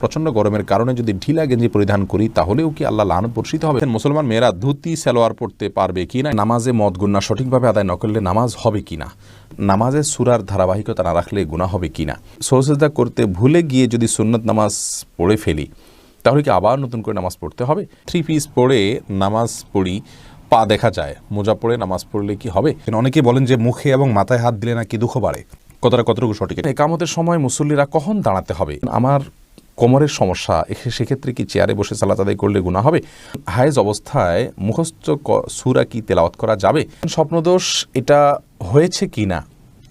প্রচণ্ড গরমের কারণে যদি ঢিলা গেঞ্জি পরিধান করি, তাহলেও কি আল্লাহ লানত বর্ষিত হবে? মুসলমান মেয়েরা ধুতি, সালোয়ার পড়তে পারবে কি না? নামাজে মদ গুন্না সঠিকভাবে আদায় না করলে নামাজ হবে কি না? নামাজে সুরার ধারাবাহিকতা না রাখলে গুণা হবে কি না? করতে ভুলে গিয়ে যদি সুন্নত নামাজ পড়ে ফেলি, তাহলে কি আবার নতুন করে নামাজ পড়তে হবে? থ্রি পিস পড়ে নামাজ পড়ি, পা দেখা যায়। মোজা পড়ে নামাজ পড়লে কি হবে? অনেকে বলেন যে মুখে এবং মাথায় হাত দিলে নাকি দুঃখ বাড়ে। কতটা কতটুকু সঠিক? একামতের সময় মুসল্লিরা কখন দাঁড়াতে হবে? আমার কোমরের সমস্যা সেক্ষেত্রে কি চেয়ারে বসে সালাত আদায় করলে গুণা হবে? হায়েজ অবস্থায় মুখস্থ সুরা কি তেলাওয়াত করা যাবে? স্বপ্নদোষ, এটা হয়েছে কি না?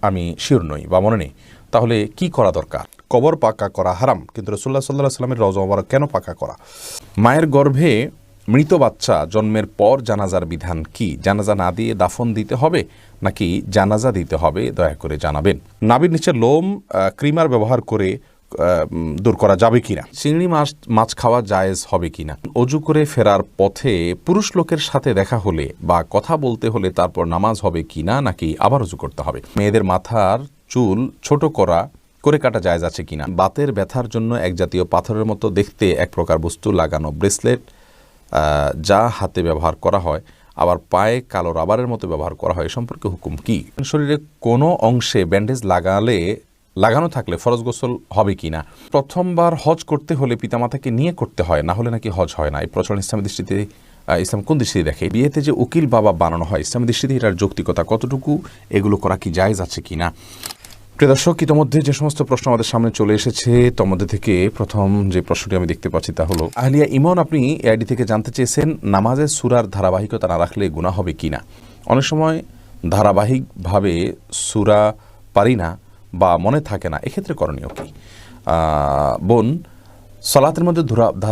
আমি শিওর নই বা মনে নেই। তাহলে কি করা দরকার? কবর পাকা করা হারাম, কিন্তু রসুল্লাহ সাল্লাহ সাল্লামের রজ কেন পাকা করা? মায়ের গর্ভে মৃত বাচ্চা জন্মের পর জানাজার বিধান কি? জানাজা না দিয়ে দাফন দিতে হবে, নাকি জানাজা দিতে হবে? দয়া করে জানাবেন। নাবির নিচে লোম ক্রিমার ব্যবহার করে দূর করা যাবে কিনা? চিংড়ি মাছ মাছ খাওয়া জায়েজ হবে কিনা? অজু করে ফেরার পথে পুরুষ লোকের সাথে দেখা হলে বা কথা বলতে হলে তারপর নামাজ হবে কিনা নাকি আবার অজু করতে হবে? মেয়েদের মাথার চুল ছোট করা, করে কাটা জায়েজ আছে কিনা? বাতের ব্যথার জন্য এক জাতীয় পাথরের মতো দেখতে এক প্রকার বস্তু, লাগানো ব্রেসলেট যা হাতে ব্যবহার করা হয়, আবার পায়ে কালো রাবারের মতো ব্যবহার করা হয়। সম্পর্কে হুকুম কি? শরীরে কোনো অংশে ব্যান্ডেজ লাগালে লাগানো থাকলে ফরজ গোসল হবে কি না? প্রথমবার হজ করতে হলে পিতামাতাকে নিয়ে করতে হয়, না হলে নাকি হজ হয় না। এই প্রচলন ইসলামের দৃষ্টিতে ইসলাম কোন দৃষ্টিতে দেখে? বিয়েতে যে উকিল বাবা বানানো হয় ইসলামের দৃষ্টিতে এটার যৌক্তিকতা কতটুকু? এগুলো করা কি জায়েজ আছে কি না? প্রিয় দর্শক, ইতিমধ্যে যে সমস্ত প্রশ্ন আমাদের সামনে চলে এসেছে মধ্যে থেকে প্রথম যে প্রশ্নটি আমি দেখতে পাচ্ছি তা হলো, আহলিয়া ইমন আপনি এআইডি থেকে জানতে চেয়েছেন নামাজের সুরার ধারাবাহিকতা না রাখলে গুণা হবে কি না? অনেক সময় ধারাবাহিকভাবে সুরা পারি না বা মনে থাকে না এক্ষেত্রে করণীয় কি? বোন সলাতের মধ্যে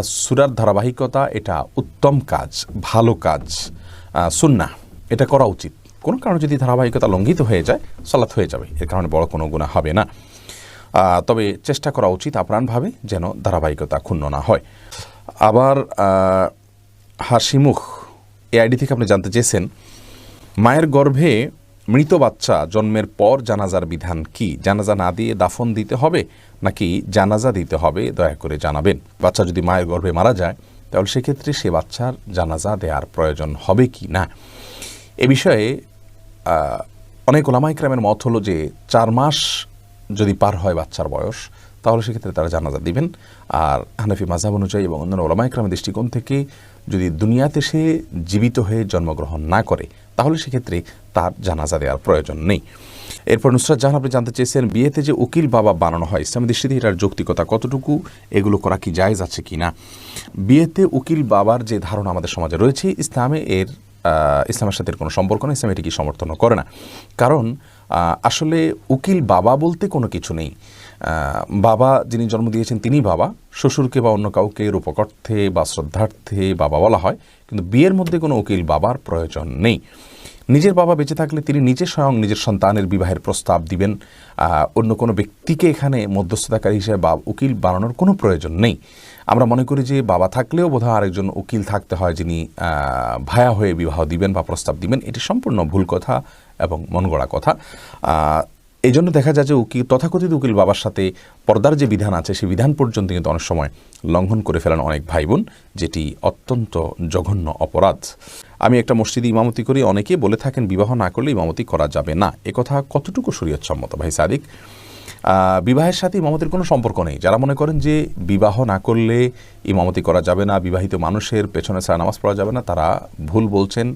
সুরার ধারাবাহিকতা এটা উত্তম কাজ ভালো কাজ আহ, সুন্নাহ এটা করা উচিত। কোনো কারণে যদি ধারাবাহিকতা লঙ্ঘিত হয়ে যায় সলাৎ হয়ে যাবে এর কারণে বড় কোনো গুণা হবে না। তবে চেষ্টা করা উচিত আপ্রাণভাবে যেন ধারাবাহিকতা ক্ষুণ্ণ না হয়। আবার হাসিমুখ এ আইডি থেকে আপনি জানতে চেয়েছেন মায়ের গর্ভে মৃত বাচ্চা জন্মের পর জানাজার বিধান কি? জানাজা না দিয়ে দাফন দিতে হবে নাকি জানাজা দিতে হবে? দয়া করে জানাবেন। বাচ্চা যদি মায়ের গর্ভে মারা যায়, তাহলে সেক্ষেত্রে সে বাচ্চার জানাজা দেওয়ার প্রয়োজন হবে কি না? এ বিষয়ে অনেক ওলামাইক্রামের মত হলো যে, চার মাস যদি পার হয় বাচ্চার বয়স তাহলে সেক্ষেত্রে তারা জানাজা দিবেন। আর হানাফি মাঝাব অনুযায়ী এবং অন্যান্য ওলামাইক্রামের দৃষ্টিকোণ থেকে যদি দুনিয়াতে সে জীবিত হয়ে জন্মগ্রহণ না করে, তাহলে সেক্ষেত্রে তার জানাজা দেওয়ার প্রয়োজন নেই। এরপর নুসরাত জাহান আপনি জানতে চেয়েছেন, বিয়েতে যে উকিল বাবা বানানো হয় ইসলামের দৃষ্টিতে এটার যৌক্তিকতা কতটুকু, এগুলো করা কি জায়েজ আছে কি না? বিয়েতে উকিল বাবার যে ধারণা আমাদের সমাজে রয়েছে, ইসলামে এর ইসলামের সাথে কোনো সম্পর্ক নেই, ইসলাম এটিকে সমর্থন করে না। কারণ আসলে উকিল বাবা বলতে কোনো কিছু নেই। বাবা যিনি জন্ম দিয়েছেন তিনি বাবা। শ্বশুরকে বা অন্য কাউকে রূপকর্থে বা শ্রদ্ধার্থে বাবা বলা হয়, কিন্তু বিয়ের মধ্যে কোনো উকিল বাবার প্রয়োজন নেই। নিজের বাবা বেঁচে থাকলে তিনি নিজে স্বয়ং নিজের সন্তানের বিবাহের প্রস্তাব দিবেন। অন্য কোনো ব্যক্তিকে এখানে মধ্যস্থতাকারী হিসেবে বা উকিল বানানোর কোনো প্রয়োজন নেই। আমরা মনে করি যে বাবা থাকলেও বোধহয় আরেকজন উকিল থাকতে হয় যিনি ভায়া হয়ে বিবাহ দিবেন বা প্রস্তাব দিবেন। এটি সম্পূর্ণ ভুল কথা এবং মন গড়া কথা এই জন্য দেখা যায় যে উকিল, তথাকথিত উকিল বাবার সাথে পর্দার যে বিধান আছে, সেই বিধান পর্যন্ত কিন্তু অনেক সময় লঙ্ঘন করে ফেলেন অনেক ভাই বোন যেটি অত্যন্ত জঘন্য অপরাধ। আমি একটা মসজিদে ইমামতি করি, অনেকে বলে থাকেন বিবাহ না করলে ইমামতি করা যাবে না। একথা কতটুকু শরীয়তসম্মত ভাই সাদিক? বিবাহের সাথে ইমামতির কোনো সম্পর্ক নেই। যারা মনে করেন যে বিবাহ না করলে ইমামতি করা যাবে না, বিবাহিত মানুষের পেছনে ছাড়া নামাজ পড়া যাবে না, তারা ভুল বলছেন,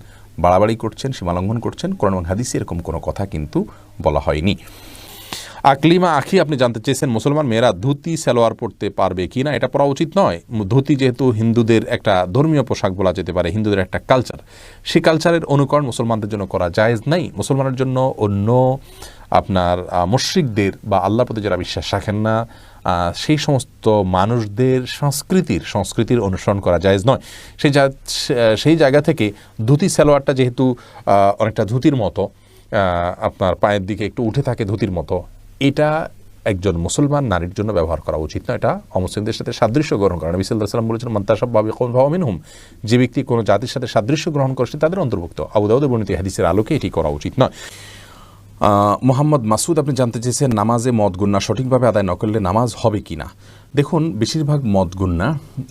বাড়াবাড়ি করছেন, সীমালঙ্ঘন করছেন। কোরআন হাদিসে এরকম কোনো কথা কিন্তু বলা হয়নি। আকলিমা আখি, আপনি জানতে চেয়েছেন, মুসলমান মেয়েরা ধুতি, সালোয়ার পরতে পারবে কি না, এটা পরা উচিত নয়। ধুতি যেহেতু হিন্দুদের একটা ধর্মীয় পোশাক বলা যেতে পারে, হিন্দুদের একটা কালচার সেই কালচারের অনুকরণ মুসলমানদের জন্য করা জায়েজ নাই। মুসলমানের জন্য অন্য আপনার মুশরিকদের বা আল্লাহ প্রতি যারা বিশ্বাস রাখেন না সেই সমস্ত মানুষদের সংস্কৃতির সংস্কৃতির অনুসরণ করা জায়েজ নয়। সেই সেই জায়গা থেকে ধুতি, সালোয়ারটা যেহেতু অনেকটা ধুতির মতো আপনার পায়ের দিকে একটু উঠে থাকে ধুতির মতো। এটা একজন মুসলমান নারীর জন্য ব্যবহার করা উচিত না এটা অমুসলিমদের সাথে সাদৃশ্য গ্রহণ করা। নবী সাল্লাহ সাল্লাম বলেছেন মন্তাসব ভাবে হুম যে ব্যক্তি কোনো জাতির সাথে সাদৃশ্য গ্রহণ করছে তাদের অন্তর্ভুক্ত। আবুদাউদ বর্ণিত হাদিসের আলোকে এটি করা উচিত নয়। মোহাম্মদ মাসুদ আপনি জানতে চেয়েছেন নামাজে মদ গুন্না সঠিকভাবে আদায় না করলে নামাজ হবে কি না দেখুন, বেশিরভাগ মদ গুন্না,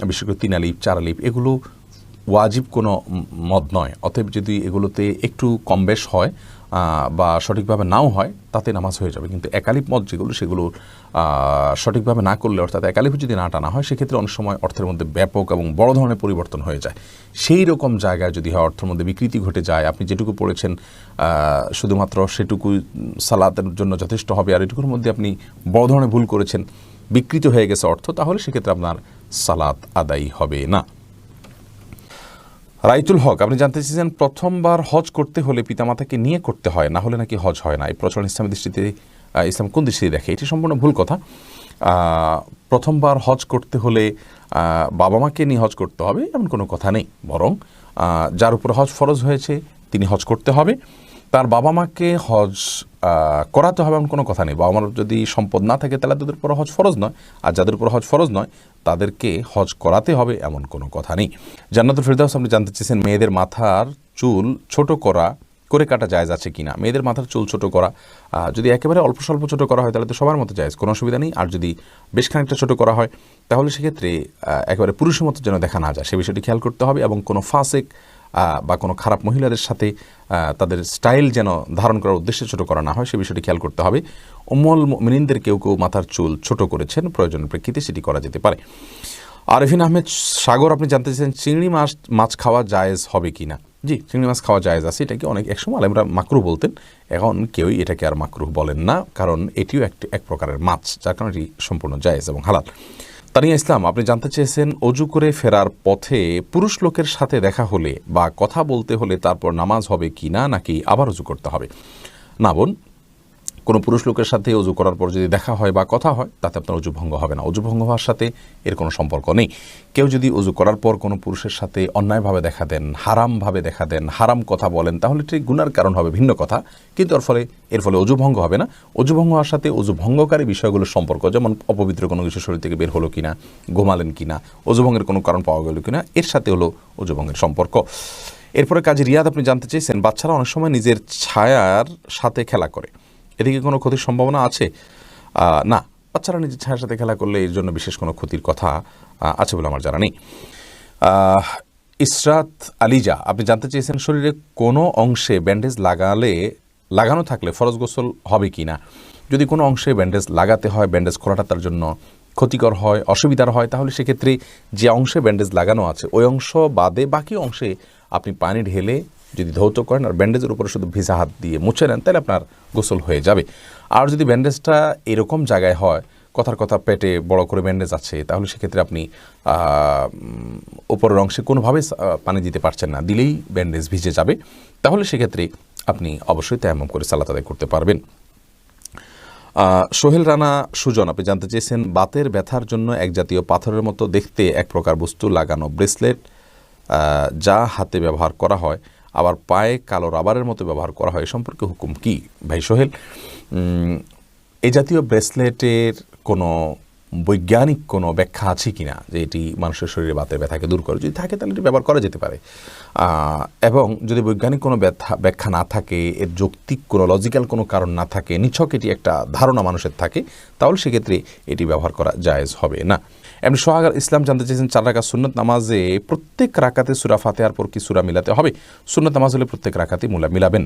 বিশেষ করে তিন আলিপ চার আলিপ এগুলো ওয়াজিব কোনো মদ নয়। অতএব যদি এগুলোতে একটু কম বেশ হয় বা সঠিকভাবে নাও হয়, তাতে নামাজ হয়ে যাবে। কিন্তু একালিপ মদ যেগুলো, সেগুলো সঠিকভাবে না করলে, অর্থাৎ একালিপ যদি না টানা হয়, সেক্ষেত্রে অনেক সময় অর্থের মধ্যে ব্যাপক এবং বড় ধরনের পরিবর্তন হয়ে যায়। সেই রকম জায়গায় যদি হয়, অর্থের মধ্যে বিকৃতি ঘটে যায়, আপনি যেটুকু পড়েছেন শুধুমাত্র সেটুকু সালাতের জন্য যথেষ্ট হবে, আর এটুকুর মধ্যে আপনি বড় ধরনের ভুল করেছেন, বিকৃত হয়ে গেছে অর্থ, তাহলে সেক্ষেত্রে আপনার সালাত আদায়ী হবে না। রাইতুল হক, আপনি জানতে চেয়েছেন প্রথমবার হজ করতে হলে পিতামাতাকে নিয়ে করতে হয়, না হলে নাকি হজ হয় না? এই প্রচলন ইসলামের দৃষ্টিতে ইসলাম কোন দৃষ্টিতে দেখে? এটি সম্পূর্ণ ভুল কথা। প্রথমবার হজ করতে হলে বাবা মাকে নিয়ে হজ করতে হবে এমন কোনো কথা নেই। বরং যার উপর হজ ফরজ হয়েছে, তিনি হজ করতে হবে। তার বাবা মাকে হজ করাতে হবে এমন কোনো কথা নেই। বা আমার যদি সম্পদ না থাকে, তাহলে তাদের উপর হজ ফরজ নয়। আর যাদের উপর হজ ফরজ নয়, তাদেরকে হজ করাতে হবে এমন কোনো কথা নেই। জান্নাতুল ফিরদাউস, আপনি জানতে চেয়েছেন, মেয়েদের মাথার চুল ছোট করা করে কাটা জায়জ আছে কিনা? মেয়েদের মাথার চুল ছোট করা যদি একেবারে অল্প স্বল্প ছোট করা হয়, তাহলে তো সবার মতো জায়জ, কোনো অসুবিধা নেই। আর যদি বেশ খানিকটা ছোট করা হয়, তাহলে সেক্ষেত্রে একেবারে পুরুষের মতো যেন দেখা না যায়। সে বিষয়টি খেয়াল করতে হবে এবং কোনো ফাসেক বা কোনো খারাপ মহিলাদের সাথে তাদের স্টাইল যেন ধারণ করার উদ্দেশ্যে ছোট করা না হয়, সে বিষয়টি খেয়াল করতে হবে। অমল মিনিনদের কেউ কেউ মাথার চুল ছোট করেছেন, প্রয়োজনের প্রেক্ষিতে সেটি করা যেতে পারে। আরফিন আহমেদ সাগর, আপনি জানতে চাইছেন চিংড়ি মাছ মাছ খাওয়া জায়েজ হবে কি না? জি, চিংড়ি মাছ খাওয়া জায়েজ আছে, এটাকে অনেক একসময় আলেমরা মাকরু বলতেন। এখন কেউই এটাকে আর মাকরু বলেন না, কারণ এটিও একটি, এক প্রকারের মাছ, যার কারণে এটি সম্পূর্ণ জায়েজ এবং হালাল। তানিয়া ইসলাম, আপনি জানতে চেয়েছেন অজু করে ফেরার পথে পুরুষ লোকের সাথে দেখা হলে বা কথা বলতে হলে তারপর নামাজ হবে কি না নাকি আবার অজু করতে হবে? না বোন কোনো পুরুষ লোকের সাথে অজু করার পর যদি দেখা হয় বা কথা হয়, তাতে আপনার অজু ভঙ্গ হবে না। অজু ভঙ্গ হওয়ার সাথে এর কোনো সম্পর্ক নেই। কেউ যদি অজু করার পর কোনো পুরুষের সাথে অন্যায়ভাবে দেখা দেন, হারামভাবে দেখা দেন, হারাম কথা বলেন, তাহলে ঠিক গুনার কারণ হবে ভিন্ন কথা। কিন্তু এর ফলে এর ফলে অজু ভঙ্গ হবে না। অজু ভঙ্গ হওয়ার সাথে অজু ভঙ্গকারী বিষয়গুলোর সম্পর্ক, যেমন অপবিত্র কোনো কিছু শরীর থেকে বের হলো কিনা, ঘুমালেন কিনা, অজু ভঙ্গের কোনো কারণ পাওয়া গেল কিনা, এর সাথে হলো অজু ভঙ্গের সম্পর্ক। এরপরে কাজী রিয়াদ, আপনি জানতে চেয়েছেন, বাচ্চারা অনেক সময় নিজের ছায়ার সাথে খেলা করে। এদিকে কোনো ক্ষতির সম্ভাবনা আছে? না। বাচ্চারা নিজের ছায়ার সাথে খেলা করলে এর জন্য বিশেষ কোনো ক্ষতির কথা আছে বলে আমার জানা নেই। ইসরাত আলিজা, আপনি জানতে চেয়েছেন শরীরে কোনো অংশে ব্যান্ডেজ লাগালে, লাগানো থাকলে ফরজ গোসল হবে কি না? যদি কোনো অংশে ব্যান্ডেজ লাগাতে হয়, ব্যান্ডেজ খোলাটা তার জন্য ক্ষতিকর হয়, অসুবিধার হয়, তাহলে সেক্ষেত্রে যে অংশে ব্যান্ডেজ লাগানো আছে, ওই অংশ বাদে বাকি অংশে আপনি পানি ঢেলে যদি ধৌত করেন আর ব্যান্ডেজের উপরে শুধু ভিজা হাত দিয়ে মুছে নেন, তাহলে আপনার গোসল হয়ে যাবে। আর যদি ব্যান্ডেজটা এরকম জায়গায় হয়, কথার কথা পেটে বড় করে ব্যান্ডেজ আছে, তাহলে সেক্ষেত্রে আপনি উপরের অংশে কোনোভাবে পানি দিতে পারছেন না, দিলেই ব্যান্ডেজ ভিজে যাবে। তাহলে সেক্ষেত্রে আপনি অবশ্যই তেমন করে সালাত আদায় করতে পারবেন। সোহেল রানা সুজন, আপনি জানতে চেয়েছেন, বাতের ব্যথার জন্য এক জাতীয় পাথরের মতো দেখতে এক প্রকার বস্তু, লাগানো ব্রেসলেট যা হাতে ব্যবহার করা হয়। আবার পায়ে কালো রাবারের মতো ব্যবহার করা হয়। এ সম্পর্কে হুকুম কি? ভাই সোহেল এই জাতীয় ব্রেসলেটের কোনো বৈজ্ঞানিক কোনো ব্যাখ্যা আছে কি না যে এটি মানুষের শরীরে বাতের ব্যথাকে দূর করে? যদি থাকে তাহলে এটি ব্যবহার করা যেতে পারে। এবং যদি বৈজ্ঞানিক কোনো ব্যথা, ব্যাখ্যা না থাকে, এর যৌক্তিক কোনো লজিক্যাল কোনো কারণ না থাকে, নিছক এটি একটা ধারণা মানুষের থাকে, তাহলে সেক্ষেত্রে এটি ব্যবহার করা জায়েজ হবে না। এমনি সোহাগার ইসলাম জানতে চেয়েছেন চার রাখা সুন্নত নামাজে প্রত্যেক রাকাতে সুরা ফাতেহার পর কি সুরা মিলাতে হবে? সুন্নত নামাজ হলে প্রত্যেক রাকাতে মুলা মিলাবেন।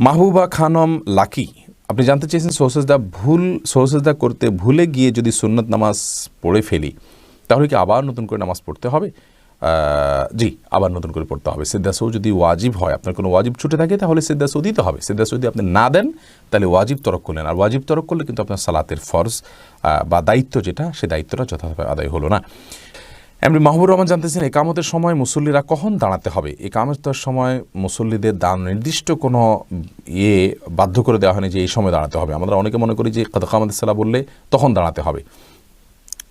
মাহবুবা খানম লাকি, আপনি জানতে চেয়েছেন সোহসেজদা ভুল, সোহসেজদা করতে ভুলে গিয়ে যদি সুন্নত নামাজ পড়ে ফেলি, তাহলে কি আবার নতুন করে নামাজ পড়তে হবে? জি, আবার নতুন করে পড়তে হবে। সিদ্ধাসৌ যদি ওয়াজিব হয়, আপনার কোনো ওয়াজিব ছুটে থাকে, তাহলে সিদ্ধাসৌ দিতে হবে। সিদ্ধাসৌ যদি আপনি না দেন, তাহলে ওয়াজিব তরক করলেন আর ওয়াজিব তরক করলে কিন্তু আপনার সালাতের ফরজ বা দায়িত্ব যেটা, সে দায়িত্বটা যথাযথভাবে আদায় হলো না। এমনি মাহবুর রহমান জানতেছেন, একামতের সময় মুসল্লিরা কখন দাঁড়াতে হবে? একামতের সময় মুসল্লিদের দান নির্দিষ্ট কোনো ইয়ে বাধ্য করে দেওয়া হয়নি যে এই সময় দাঁড়াতে হবে। আমরা অনেকে মনে করি যে কামাদের সালা বললে তখন দাঁড়াতে হবে।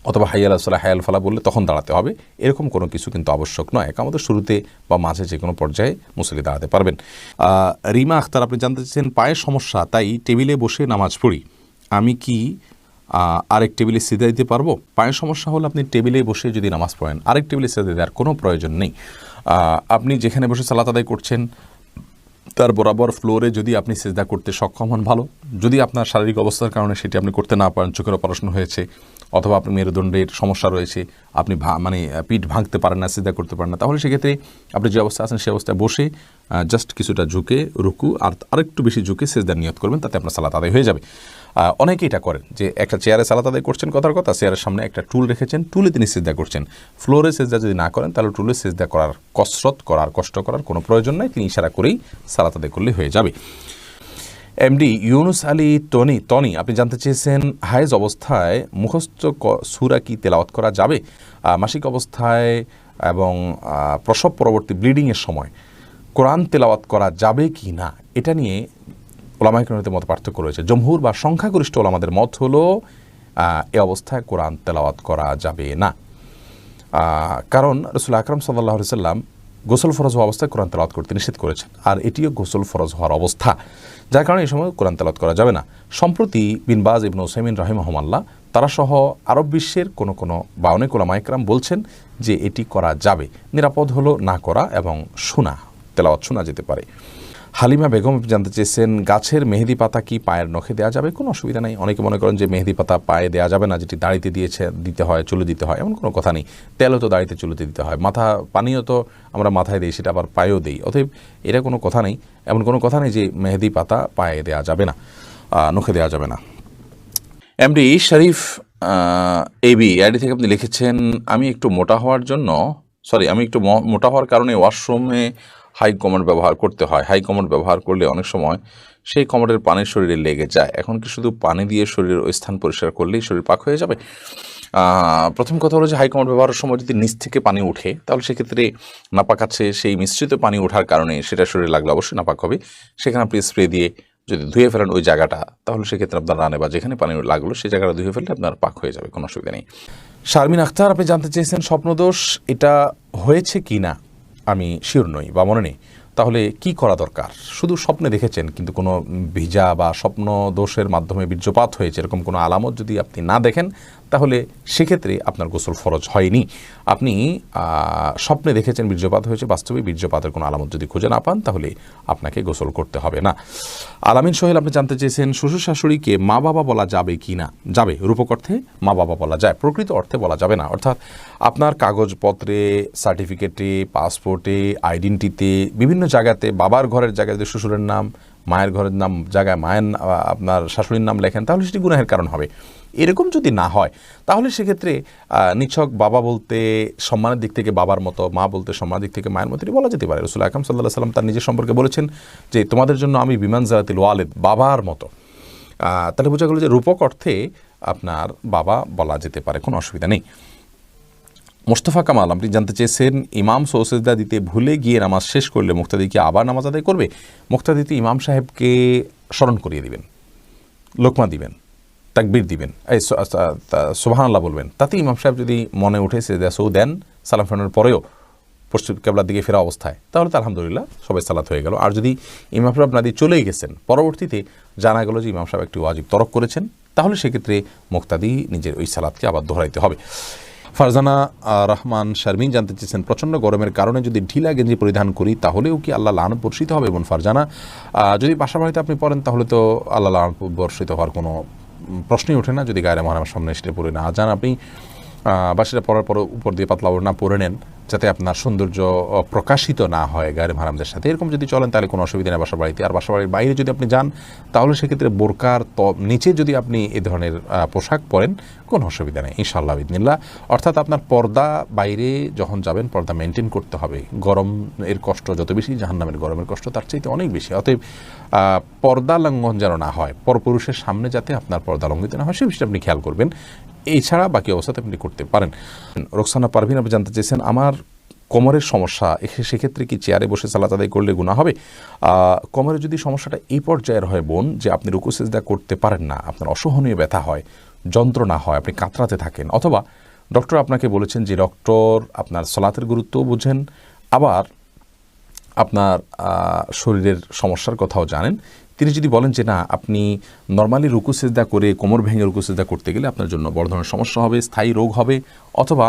অথবা হাইয়াল সাল্লাহ হায়াল ফালা বললে তখন দাঁড়াতে হবে। এরকম কোনো কিছু কিন্তু আবশ্যক নয়। একামতের শুরুতে বা মাঝে যে কোনো পর্যায়ে মুসলি দাঁড়াতে পারবেন। রিমা আখতার, আপনি জানতে চাচ্ছেন পায়ের সমস্যা, তাই টেবিলে বসে নামাজ পড়ি। আমি কি আরেক টেবিলে সিধা দিতে পারব? পায়ের সমস্যা হলে আপনি টেবিলে বসে যদি নামাজ পড়েন, আরেক টেবিলে সিধা দেওয়ার কোনো প্রয়োজন নেই। আপনি যেখানে বসে সালাত আদায় করছেন, তার বরাবর ফ্লোরে যদি আপনি সেজদা করতে সক্ষম হন, ভালো। যদি আপনার শারীরিক অবস্থার কারণে সেটি আপনি করতে না পারেন, চোখের অপারেশন হয়েছে অথবা আপনি মেরুদণ্ডের সমস্যা রয়েছে আপনি মানে পিঠ ভাঙতে পারেন না সিদ্ধা করতে পারেন না তাহলে সেক্ষেত্রে আপনি যে অবস্থা আছেন সেই অবস্থায় বসে জাস্ট কিছুটা ঝুঁকে রুকু আর আরেকটু বেশি ঝুঁকে সেজদার নিয়ত করবেন তাতে আপনার সালাত আদায় হয়ে যাবে। আহ, অনেকেই এটা করেন যে একটা চেয়ারে সালাত আদায় করছেন কথার কথা চেয়ারের সামনে একটা টুল রেখেছেন টুলে তিনি সেজদা করছেন। ফ্লোরে সেজদা যদি না করেন তাহলে টুলে সেজদা করার কসরত করার কষ্ট করার কোনো প্রয়োজন নাই তিনি ইশারা করেই সালাত আদায় করলে হয়ে যাবে। MD Yunus Ali Tony Tony আপনি জানতে চেয়েছেন হায়েজ অবস্থায় মুখস্থ সূরা কি তেলাওয়াত করা যাবে? মাসিক অবস্থায় এবং প্রসব পরবর্তী ব্লিডিংয়ের সময় কোরআন তেলাওয়াত করা যাবে কি না? এটা নিয়ে ওলামাইকরণের মতো পার্থক্য রয়েছে। জমহুর বা সংখ্যাগরিষ্ঠ ওলামাদের মত হলো এ অবস্থায় কোরআন তেলাওয়াত করা যাবে না। কারণ রসুল আকরম সাল্লাহ সাল্লাম গোসল ফরজ হওয়া অবস্থায় কোরআন তেলাওয়াত করতে নিষেধ করেছেন। আর এটিও গোসল ফরজ হওয়ার অবস্থা। যার কারণে এই সময় কোরআন তালাত করা যাবে না। সম্প্রতি বিনবাজ ইবনু ওসাইমিন রহিমহমাল্লাহ, তারা সহ আরব বিশ্বের কোনো কোনো বা অনেক ওলামা একরাম বলছেন যে এটি করা যাবে। নিরাপদ হলো না করা এবং শোনা, তেলাওয়াত শোনা যেতে পারে। হালিমা বেগম জানতে চেয়েছেন, গাছের মেহেদি পাতা কি পায়ের নখে দেওয়া যাবে? কোনো অসুবিধা নেই। অনেকে মনে করেন যে মেহেদি পাতা পায়ে দেওয়া যাবে না, যেটি দাড়িতে দিয়েছে, দিতে হয়, চুলে দিতে হয়, এমন কোনো কথা নেই। তেলও তো দাড়িতে, চুলেতে দিতে হয়। মাথা পানিও তো আমরা মাথায় দিই, সেটা আবার পায়েও দিই। অতএব এটা কোনো কথা নেই। এমন কোনো কথা নেই যে মেহেদি পাতা পায়ে দেওয়া যাবে না নখে দেওয়া যাবে না। এমডি শরীফ এবি আইডি থেকে আপনি লিখেছেন, আমি একটু মোটা হওয়ার জন্য সরি আমি একটু মোটা হওয়ার কারণে ওয়াশরুমে হাই কমোড ব্যবহার করতে হয়। হাই কমোড ব্যবহার করলে অনেক সময় সেই কমোডের পানি শরীরে লেগে যায়। এখন কি শুধু পানি দিয়ে শরীরের ওই স্থান পরিষ্কার করলেই শরীর পাক হয়ে যাবে? প্রথম কথা হলো যে হাই কমোড ব্যবহারের সময় যদি নিচ থেকে পানি ওঠে, তাহলে সেক্ষেত্রে নাপাক আছে সেই মিশ্রিত পানি ওঠার কারণে সেটা শরীরে লাগলে অবশ্যই নাপাক হবে। সেখানে আপনি স্প্রে দিয়ে যদি ধুয়ে ফেলেন ওই জায়গাটা, তাহলে সেক্ষেত্রে আপনার রানে বা যেখানে পানি লাগল সেই জায়গাটা ধুয়ে ফেললে আপনার পাক হয়ে যাবে, কোনো অসুবিধা নেই। শারমিন আখতার, আপনি জানতে চেয়েছেন স্বপ্নদোষ, এটা হয়েছে কি না আমি শিওর নই বা মনে নেই। তাহলে কি করা দরকার? শুধু স্বপ্নে দেখেছেন, কিন্তু কোনো ভিজা বা স্বপ্ন দোষের মাধ্যমে বীর্যপাত হয়েছে, এরকম কোনো আলামত যদি আপনি না দেখেন তাহলে সেক্ষেত্রে আপনার গোসল ফরজ হয়নি। আপনি স্বপ্নে দেখেছেন বীর্যপাত হয়েছে, বাস্তবে বীর্যপাতের কোনো আলামত যদি খুঁজে না পান, তাহলে আপনাকে গোসল করতে হবে না। আলামিন সোহেল, আপনি জানতে চেয়েছেন শ্বশুর শাশুড়িকে মা বাবা বলা যাবে কি না? যাবে, রূপক অর্থে মা বাবা বলা যায়, প্রকৃত অর্থে বলা যাবে না। অর্থাৎ আপনার কাগজপত্রে, সার্টিফিকেটে, পাসপোর্টে আইডেন্টিতে বিভিন্ন জায়গাতে, বাবার ঘরের জায়গায় যদি শ্বশুরের নাম, মায়ের ঘরের নাম, জায়গায় মায়ের আপনার শাশুড়ির নাম লেখেন, তাহলে সেটি গুনাহের কারণ হবে। এরকম যদি না হয়, তাহলে সেক্ষেত্রে নিছক বাবা বলতে সম্মানের দিক থেকে বাবার মতো, মা বলতে সম্মানের দিক থেকে মায়ের মতো বলা যেতে পারে। রসুল আকরম সাল্লাহ সাল্লাম তার নিজের সম্পর্কে বলেছেন যে, তোমাদের জন্য আমি বিমান জারাতিল ওয়ালেদ বাবার মতো। তাহলে বোঝা গেল যে রূপক অর্থে আপনার বাবা বলা যেতে পারে, কোনো অসুবিধা নেই। মোস্তফা কামাল, আপনি জানতে চেয়েছেন, ইমাম সৌসেদা দিতে ভুলে গিয়ে নামাজ শেষ করলে মুক্তাদি কি আবার নামাজ আদায় করবে? মুক্তাদিতে ইমাম সাহেবকে স্মরণ করিয়ে দিবেন, লোকমা দিবেন। তাকবির দিবেন। এই সোহান আল্লাহ বলবেন। তাতে ইমাম সাহেব যদি মনে উঠে সে সৌ দেন, সালাম ফেরানোর পরেও পশ্চিম কেবলার দিকে ফেরা অবস্থায়, তাহলে তো আলহামদুলিল্লাহ সবাই সালাত হয়ে গেল। আর যদি ইমাম সাহেব নাদি চলেই গেছেন, পরবর্তীতে জানা গেল যে ইমাম সাহেব একটি ওয়াজিব তরক করেছেন, তাহলে সেক্ষেত্রে মুক্তাদি নিজের ওই সালাদকে আবার দোহরাইতে হবে। ফারজানা রহমান শারমিন জানতে চেয়েছেন, প্রচণ্ড গরমের কারণে যদি ঢিলা গেঞ্জি পরিধান করি, তাহলেও কি আল্লাহ লানত বর্ষিত হবে এবং ফারজানা? যদি বাসা বাড়িতে আপনি পড়েন তাহলে তো আল্লাহ লানত বর্ষিত হওয়ার কোনো প্রশ্নই ওঠে না যদি গায়ের মহারামের সামনে সেটা পরে না যান আপনি বা সেটা পরার পর উপর দিয়ে পাতলা ওড়না পরে নেন। যাতে আপনার সৌন্দর্য প্রকাশিত না হয় গায়ের মারামদের সাথে। এরকম যদি চলেন, তাহলে কোনো অসুবিধা নেই বাসা বাড়িতে। আর বাসা বাড়ির বাইরে যদি আপনি যান, তাহলে সেক্ষেত্রে বোরকার ত- নিচে যদি আপনি এ ধরনের পোশাক পরেন, কোনো অসুবিধা নেই ইনশাল্লাহ ইদনিল্লাহ অর্থাৎ আপনার পর্দা বাইরে যখন যাবেন, পর্দা মেনটেন করতে হবে। গরম এর কষ্ট যত বেশি, জাহান্নামের গরমের কষ্ট তার চাইতে অনেক বেশি। অতএব পর্দা লঙ্ঘন যেন না হয়, পরপুরুষের সামনে যাতে আপনার পর্দা লঙ্ঘিত না হয়, সে বিষয়টা আপনি খেয়াল করবেন। এছাড়া বাকি অবস্থাতে আপনি করতে পারেন। রোকসানা পারভিন, আপনি জানতে চেয়েছেন, আমার কোমরের সমস্যা সেক্ষেত্রে কি চেয়ারে বসে সালাত আদায় করলে গুণা হবে? কোমরে যদি সমস্যাটা এই পর্যায়ের হয় বোন, যে আপনি রুকু সেজদা করতে পারেন না, আপনার অসহনীয় ব্যথা হয়, যন্ত্রণা হয়, আপনি কাতরাতে থাকেন, অথবা ডক্টর আপনাকে বলেছেন যে, ডক্টর, আপনার সলাতের গুরুত্বও বুঝেন। আবার আপনার শরীরের সমস্যার কথাও জানেন। তিনি যদি বলেন যে, না, আপনি নর্মালি রুকু করে কোমর ভেঙে রুকু করতে গেলে আপনার জন্য বড় ধরনের সমস্যা হবে, স্থায়ী রোগ হবে, অথবা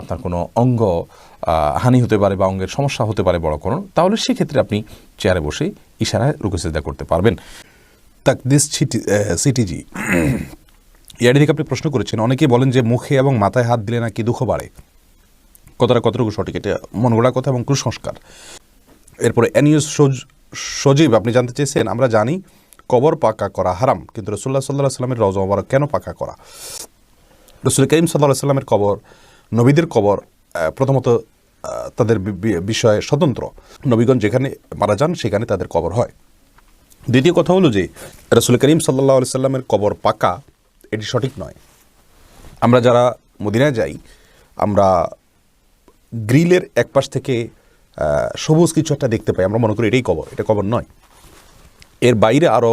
আপনার কোনো অঙ্গ হানি হতে পারে বা অঙ্গের সমস্যা হতে পারে বড় কোনো তাহলে সেক্ষেত্রে আপনি চেয়ারে বসে ইশারায় রুকুসেজদা করতে পারবেন। তাকদিস সিটিজি, ইয়ারি থেকে আপনি প্রশ্ন করেছেন অনেকে বলেন যে, মুখে এবং মাথায় হাত দিলে নাকি দুঃখ বাড়ে? কতটা কতটুকু সঠিক, এটা মন গড়া কথা এবং কুসংস্কার। এরপরে অ্যানিউস সজীব, আপনি জানতে চেয়েছেন, আমরা জানি কবর পাকা করা হারাম, কিন্তু রসুল্লাহ সাল্লাহ সাল্লামের রজ মোবারক কেন পাকা করা? রসুল করিম সাল্লাহ সাল্লামের কবর, নবীদের কবর প্রথমত তাদের বিষয়ে স্বতন্ত্র। নবীগণ যেখানে মারা যান, সেখানে তাদের কবর হয়। দ্বিতীয় কথা হলো যে, রসুল করিম সাল্লাহ সাল্লামের কবর পাকা, এটি সঠিক নয়। আমরা যারা মদিনায় যাই, আমরা গ্রিলের এক পাশ থেকে সবুজ কিছু একটা দেখতে পাই। আমরা মনে করি এটাই কবর, এটা কবর নয়। এর বাইরে আরও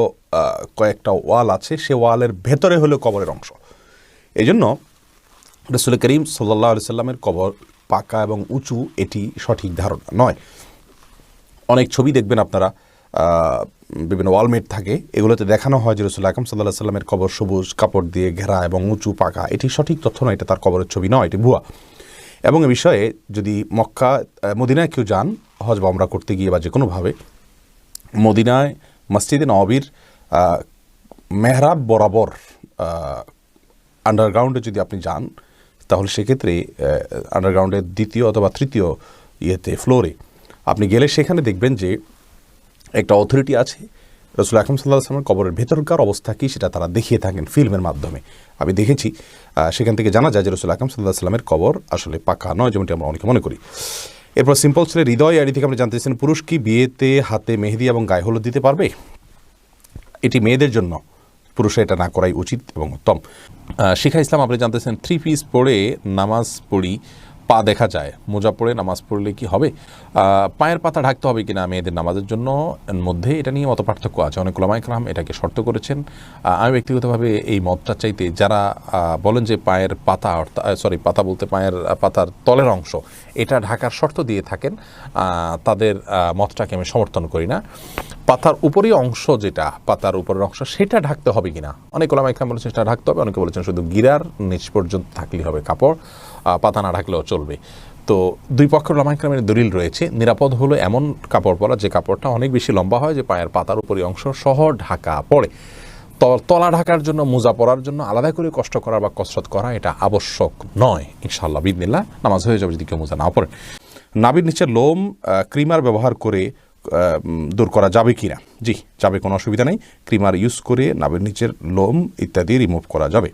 কয়েকটা ওয়াল আছে, সে ওয়ালের ভেতরে হলো কবরের অংশ। এই জন্য রসুল করিম সাল্লাহ সাল্লামের কবর পাকা এবং উঁচু, এটি সঠিক ধারণা নয়। অনেক ছবি দেখবেন আপনারা বিভিন্ন ওয়ালমেট থাকে, এগুলোতে দেখানো হয় যে রসুল আকরম সাল্লাহ সাল্লামের কবর সবুজ, কাপড় দিয়ে ঘেরা এবং উঁচু, পাকা। এটি সঠিক তথ্য নয়, এটা তার কবরের ছবি নয়, এটি ভুয়া। এবং এ বিষয়ে যদি মক্কা মদিনায় কেউ যান, হজ বা আমরা করতে গিয়ে বা যে কোনোভাবে মদিনায় মসজিদে নবির মেহরাব বরাবর আন্ডারগ্রাউন্ডে যদি আপনি যান, তাহলে সেক্ষেত্রে আন্ডারগ্রাউন্ডের দ্বিতীয় অথবা তৃতীয় ইয়েতে ফ্লোরে আপনি গেলে সেখানে দেখবেন যে একটা অথরিটি আছে রসুল আকরম সাল্লাহ আসলামের কবরের ভেতরকার অবস্থা কী সেটা তারা দেখিয়ে থাকেন ফিল্মের মাধ্যমে। আমি দেখেছি সেখান থেকে জানা যায় যে রসুল আকরম সাল্লাহ আসলামের কবর আসলে পাকা নয়, যেমনটি আমরা অনেকে মনে করি। এরপর সিম্পল ছেলে হৃদয় আইডি থেকে আপনি জানতে চাইছেন পুরুষ কি বিয়েতে হাতে মেহেদি এবং গায়ে হলুদ দিতে পারবে? এটি মেয়েদের জন্য পুরুষে এটা না করাই উচিত এবং উত্তম। শিখা ইসলাম, আপনি জানতেছেন থ্রি পিস পরে নামাজ পড়ি পা দেখা যায়। মোজা পড়ে নামাজ পড়লে কি হবে? পায়ের পাতা ঢাকতে হবে কিনা মেয়েদের নামাজের জন্য? মধ্যে এটা নিয়ে মত পার্থক্য আছে। অনেক ওলামাইকরাম এটাকে শর্ত করেছেন। আমি ব্যক্তিগতভাবে এই মতটা চাইতে যারা বলেন যে পায়ের পাতা অর্থাৎ সরি পাতা বলতে পায়ের পাতার তলের অংশ, এটা ঢাকার শর্ত দিয়ে থাকেন তাদের মতটাকে আমি সমর্থন করি না। পাতার উপরই অংশ যেটা, পাতার উপরের অংশ, সেটা ঢাকতে হবে কিনা? অনেক ওলামা ইকরাম বলেছেন সেটা ঢাকতে হবে, অনেকে বলেছেন শুধু গিরার নিচ পর্যন্ত থাকলে হবে কাপড় পাতা না ঢাকলেও চলবে। তো দুই পক্ষের ওলামা ইকরামের দলিল রয়েছে, নিরাপদ হলো এমন কাপড় পরা যে কাপড়টা অনেক বেশি লম্বা হয় যে পায়ের পাতার উপরই অংশ সহ ঢাকা পড়ে। তলা ঢাকার জন্য, মোজা পরার জন্য আলাদা করে কষ্ট করা বা কসরত করা এটা আবশ্যক নয় ইনশাল্লাহ বিদিনিল্লাহ নামাজ হয়ে যাবে যদি কেউ মোজা না পড়ে নাবির নিচে লোম ক্রিমার ব্যবহার করে দূর করা যাবে কি না জি, যাবে কোনো অসুবিধা নেই। ক্রিমার ইউজ করে নাবের নিচের লোম ইত্যাদি রিমুভ করা যাবে।